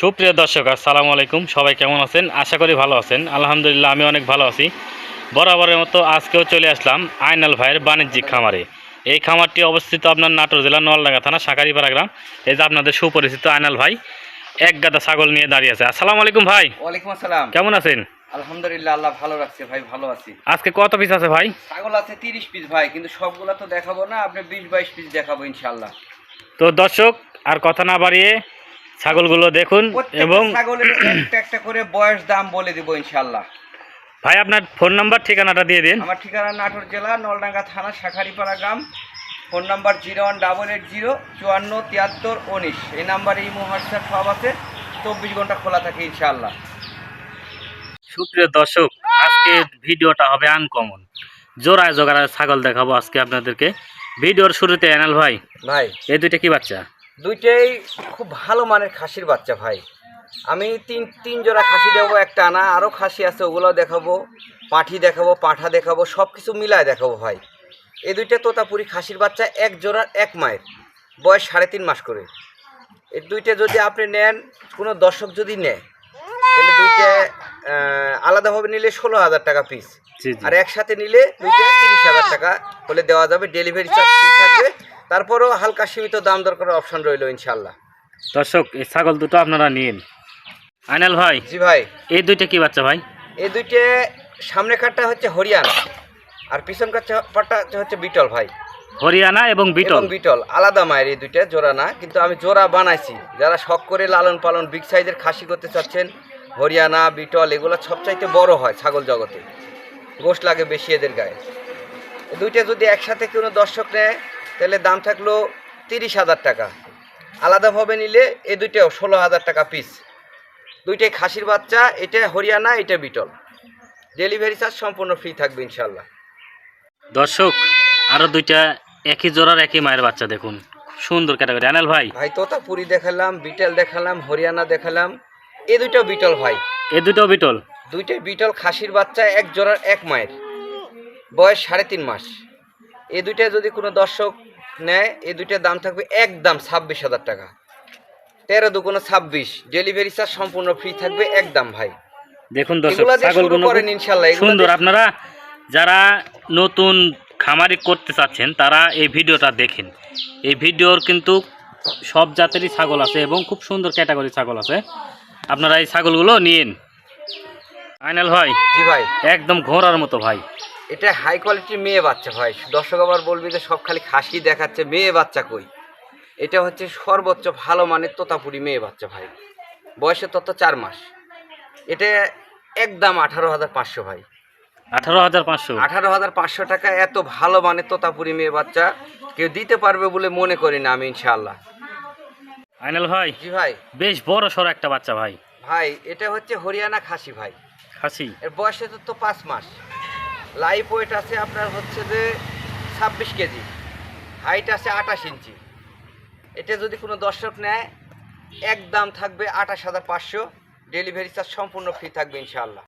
সুপ্রিয় দর্শক আসসালামু আলাইকুম। সবাই কেমন আছেন? আশা করি ভালো আছেন। আলহামদুলিল্লাহ আমি অনেক ভালো আছি। বরাবরের মতো আজকেও চলে আসলাম আইনাল ভাইয়ের বাণিজ্যিক খামারে। এই খামারটি অবস্থিত আপনার নাটোর জেলার নোয়ালডাঙ্গা থানা সাকারিপাড়া গ্রাম। এই যে আপনাদের সুপরিচিত আইনাল ভাই এক গাদা ছাগল নিয়ে দাঁড়িয়ে আছে। আসসালামু আলাইকুম ভাই। ওয়ালাইকুম আসসালাম। কেমন আছেন? আলহামদুলিল্লাহ আল্লাহ ভালো রাখছে ভাই ভালো আছি। আজকে কত পিস আছে ভাই? ছাগল আছে তিরিশ পিস ভাই কিন্তু সবগুলা তো দেখাবো না আপনি বিশ বাইশ পিস দেখাবো ইনশাল্লাহ তো দর্শক আর কথা না বাড়িয়ে ছাগলগুলো দেখুন এবং ছাগলের একটা করে বয়স দাম বলে দিব ইনশাল্লাহ ভাই আপনার ফোন নাম্বার ঠিকানাটা দিয়ে দিন। আমার ঠিকানা নাটোর জেলা নলডাঙ্গা থানা শাখারিপাড়া গ্রাম। Phone number zero one double eight zero চুয়ান্ন তিয়াত্তর উনিশ। এই নাম্বারে এই হোয়াটসঅ্যাপ সব আছে। চব্বিশ ঘণ্টা খোলা থাকে ইনশাল্লাহ সুপ্রিয় দর্শক আজকে ভিডিওটা হবে আনকমন। জোড়ায় জোগাড়ায় ছাগল দেখাবো আজকে আপনাদেরকে। ভিডিওর শুরুতে অ্যানাল ভাই ভাই এই দুইটা কি বাচ্চা? দুইটাই খুব ভালো মানের খাসির বাচ্চা ভাই। আমি তিন তিন জোড়া খাসি দেবো একটা আনা আরও খাসি আছে ওগুলো দেখাবো পাঠি দেখাবো পাঠা দেখাবো সব কিছু মিলায় দেখাবো ভাই। এই দুইটা তোতাপুরি খাসির বাচ্চা এক জোড়ার এক মায়ের বয়স সাড়ে তিন মাস করে। এই দুইটা যদি আপনি নেন কোনো দর্শক যদি নেয় তাহলে দুইটা আলাদাভাবে নিলে ষোলো হাজার টাকা পিস আর একসাথে নিলে দুইটা তিরিশ হাজার টাকা হলে দেওয়া যাবে ডেলিভারি চার্জ থাকবে। তারপরও হালকা সীমিত দাম দর করার অপশন রইল ইনশাল্লাহ দর্শক এই ছাগল দুটো আপনারা নিন। আইনাল ভাই জি ভাই। এই দুইটা কি বাচ্চা ভাই? এই দুইটে সামনে কাঠটা হচ্ছে হরিয়ানা আর পিছন কাঠটা হচ্ছে বিটল ভাই। হরিয়ানা এবং বিটল। বিটল আলাদা মায়ের এই দুইটা জোড়া না কিন্তু আমি জোড়া বানাইছি। যারা শখ করে লালন পালন বিগ সাইজের খাসি করতে চাচ্ছেন হরিয়ানা বিটল এগুলো সবচাইতে বড় হয় ছাগল জগতে। গোশ লাগে বেশি এদের গায়ে। দুইটা যদি একসাথে কোনো দর্শক নেয় তাহলে দাম থাকল তিরিশ হাজার টাকা। আলাদাভাবে নিলে এ দুইটাও ষোলো হাজার টাকা পিস দুইটাই খাসির বাচ্চা এটা হরিয়ানা এটা বিটল। ডেলিভারি চার্জ সম্পূর্ণ ফ্রি থাকবে ইনশাল্লাহ দর্শক আরও দুইটা একই জোড়ার একই মায়ের বাচ্চা দেখুন। সুন্দর ক্যাটাগরি আইনাল ভাই। ভাই তোতাপুরি দেখালাম বিটেল দেখালাম হরিয়ানা দেখালাম। এ দুইটা বিটল ভাই। এ দুটো বিটল? দুইটাই বিটল খাসির বাচ্চা এক জোড়ার এক মায়ের। বয়স সাড়ে তিন মাস। এ দুইটা যদি কোনো দর্শক নেয় এই দুইটার দাম থাকবে একদম ছাব্বিশ হাজার টাকা। তেরো দুগুনো ছাব্বিশ ডেলিভারি চার্জ সম্পূর্ণ ফ্রি থাকবে একদম ভাই। দেখুন দর্শক ছাগলগুলো সুন্দর আপনারা যারা নতুন খামারি করতে চাচ্ছেন তারা এই ভিডিওটা দেখেন। এই ভিডিওর কিন্তু সব জাতেরই ছাগল আছে এবং খুব সুন্দর ক্যাটাগরি ছাগল আছে। আপনারা এই ছাগলগুলো নিন আইনাল ভাই জি ভাই। একদম ঘোরার মতো ভাই। এটা হাই কোয়ালিটির মেয়ে বাচ্চা ভাই। দর্শক আবার বলবি যে সব খালি খাসি দেখাচ্ছে মেয়ে বাচ্চা কই? এটা হচ্ছে সর্বোচ্চ ভালো মানের তোতাপুরি মেয়ে বাচ্চা ভাই। বয়সে তত চার মাস। এটা একদম আঠারো হাজার পাঁচশো ভাই। আঠারো হাজার পাঁচশো? আঠারো হাজার পাঁচশো টাকা এত ভালো মানের তোতাপুরি মেয়ে বাচ্চা কেউ দিতে পারবে বলে মনে করি না আমি ইনশাআল্লাহ। আইনাল ভাই জি ভাই। বেশ বড় সড়ো একটা বাচ্চা ভাই। ভাই এটা হচ্ছে হরিয়ানা খাসি ভাই। খাসি? এর বয়সে তো তো পাঁচ মাস। লাইফ ওয়েট আছে আপনার হচ্ছে যে ছাব্বিশ কেজি। হাইট আছে আঠাশ ইঞ্চি। এটা যদি কোনো দর্শক নেয় এক দাম থাকবে আঠাশ হাজার পাঁচশো। ডেলিভারি চার্জ সম্পূর্ণ ফ্রি থাকবে ইনশাআল্লাহ।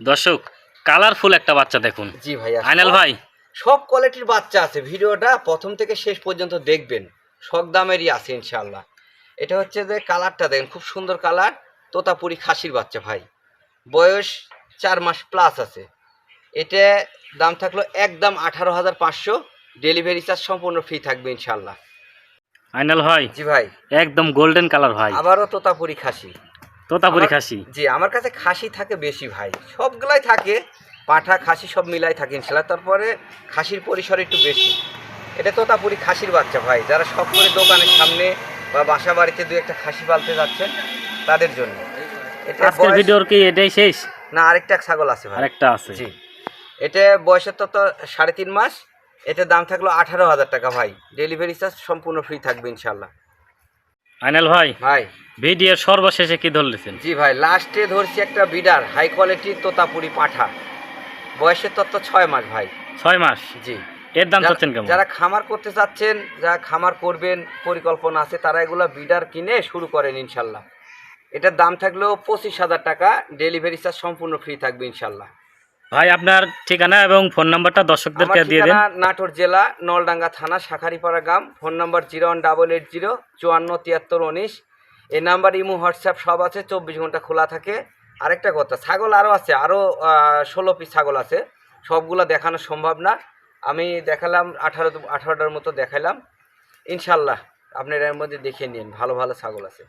দর্শক কালারফুল একটা বাচ্চা দেখুন। জি ভাইয়া আইনাল ভাই। সব কোয়ালিটির বাচ্চা আছে। ভিডিওটা প্রথম থেকে শেষ পর্যন্ত দেখবেন। সব দামেরই আছে ইনশাআল্লাহ। এটা হচ্ছে যে কালারটা দেখেন খুব সুন্দর কালার তোতাপুরি খাসির বাচ্চা ভাই। বয়স চার মাস প্লাস আছে। এটা দাম থাকল একদম আঠারো হাজার পাঁচশো। ডেলিভারি চার্জ সম্পূর্ণ ফ্রি থাকবে ইনশাল্লাহ আইনাল ভাই জি ভাই। একদম গোল্ডেন কালার ভাই আবারও তোতাপুরি খাসি। তোতাপুরি খাসি? জি আমার কাছে খাসি থাকে বেশি ভাই। সবগুলাই থাকে। পাঠা খাসি সব মিলাই থাকে ইনশাল্লাহ তারপরে খাসির পরিসর একটু বেশি। এটা তোতাপুরি খাসির বাচ্চা ভাই। যারা সব করে দোকানের সামনে বা বাসা বাড়িতে দু একটা খাসি পালতে যাচ্ছেন তাদের জন্য। এটা আজকের ভিডিওর কি এটাই শেষ? না আরেকটা ছাগল আছে ভাই। আরেকটা আছে। জি। এটা বয়সের তো তো সাড়ে তিন মাস এটার দাম থাকল আঠারো হাজার টাকা ভাই। ডেলিভারি চার্জ সম্পূর্ণ ফ্রি থাকবে ইনশাল্লাহ আইনাল ভাই ভাই। ভিডিওর সর্বশেষে কি ধরলেছেন? জি ভাই লাস্টে ধরছি একটা বিডার হাই কোয়ালিটির তোতাপুরি পাঠা। বয়সের তত্ত্ব ছয় মাস ভাই। ছয় মাস? জি। এর দাম যারা- চাচ্ছেন কেমন? যারা খামার করতে চাচ্ছেন যারা খামার করবেন পরিকল্পনা আছে তারা এগুলো বিডার কিনে শুরু করেন ইনশাল্লাহ এটার দাম থাকলেও পঁচিশ হাজার টাকা ডেলিভারি চার্জ সম্পূর্ণ ফ্রি থাকবে ইনশাল্লাহ ভাই আপনার ঠিকানা এবং ফোন নাম্বারটা দর্শকদেরকে দিয়ে দেন। নাটোর জেলা নলডাঙ্গা থানা শাখারিপাড়া গ্রাম। Phone number zero one double eight zero চুয়ান্ন তিয়াত্তর উনিশ। এই নাম্বার ইমো হোয়াটসঅ্যাপ সব আছে চব্বিশ ঘণ্টা খোলা থাকে। আরেকটা কথা ছাগল আরও আছে আরও ষোলো পিস ছাগল আছে। সবগুলো দেখানো সম্ভব না। আমি দেখালাম আঠারো আঠারোটার মতো দেখালাম। ইনশাল্লাহ আপনার এর মধ্যে দেখে নিন ভালো ভালো ছাগল আছে।